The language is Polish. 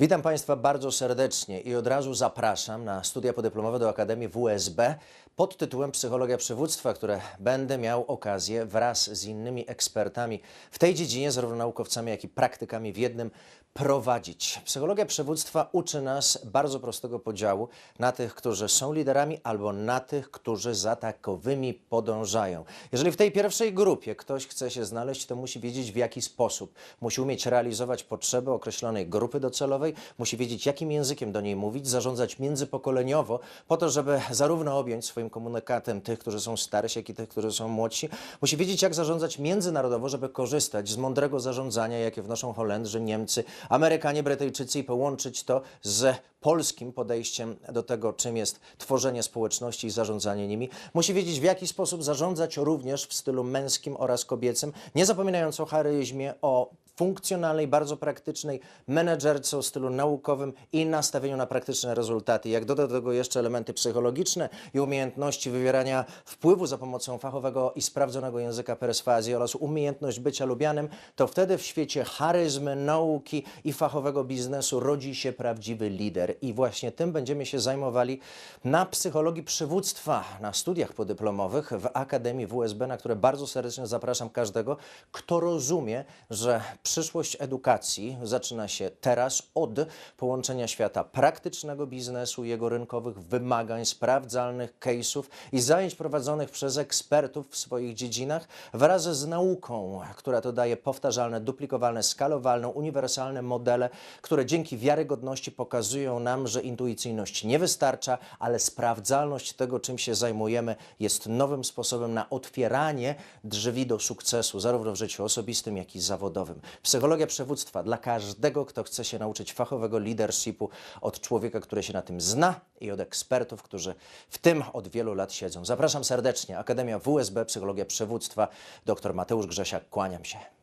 Witam Państwa bardzo serdecznie i od razu zapraszam na studia podyplomowe do Akademii WSB pod tytułem Psychologia Przywództwa, które będę miał okazję wraz z innymi ekspertami w tej dziedzinie, zarówno naukowcami, jak i praktykami w jednym prowadzić. Psychologia przywództwa uczy nas bardzo prostego podziału na tych, którzy są liderami, albo na tych, którzy za takowymi podążają. Jeżeli w tej pierwszej grupie ktoś chce się znaleźć, to musi wiedzieć w jaki sposób. Musi umieć realizować potrzeby określonej grupy docelowej, musi wiedzieć jakim językiem do niej mówić, zarządzać międzypokoleniowo, po to, żeby zarówno objąć swoim komunikatem tych, którzy są starsi, jak i tych, którzy są młodsi. Musi wiedzieć, jak zarządzać międzynarodowo, żeby korzystać z mądrego zarządzania, jakie wnoszą Holendrzy, Niemcy, Amerykanie, Brytyjczycy i połączyć to z polskim podejściem do tego, czym jest tworzenie społeczności i zarządzanie nimi. Musi wiedzieć, w jaki sposób zarządzać również w stylu męskim oraz kobiecym, nie zapominając o charyzmie, o funkcjonalnej, bardzo praktycznej menedżerce o stylu naukowym i nastawieniu na praktyczne rezultaty. Jak doda do tego jeszcze elementy psychologiczne i umiejętności wywierania wpływu za pomocą fachowego i sprawdzonego języka perswazji oraz umiejętność bycia lubianym, to wtedy w świecie charyzmy, nauki i fachowego biznesu rodzi się prawdziwy lider. I właśnie tym będziemy się zajmowali na psychologii przywództwa na studiach podyplomowych w Akademii WSB, na które bardzo serdecznie zapraszam każdego, kto rozumie, że przyszłość edukacji zaczyna się teraz od połączenia świata praktycznego biznesu, jego rynkowych wymagań, sprawdzalnych case'ów i zajęć prowadzonych przez ekspertów w swoich dziedzinach wraz z nauką, która to daje powtarzalne, duplikowalne, skalowalne, uniwersalne modele, które dzięki wiarygodności pokazują nam, że intuicyjność nie wystarcza, ale sprawdzalność tego, czym się zajmujemy, jest nowym sposobem na otwieranie drzwi do sukcesu, zarówno w życiu osobistym, jak i zawodowym. Psychologia przywództwa dla każdego, kto chce się nauczyć fachowego leadershipu od człowieka, który się na tym zna i od ekspertów, którzy w tym od wielu lat siedzą. Zapraszam serdecznie. Akademia WSB Psychologia Przywództwa. Dr Mateusz Grzesiak. Kłaniam się.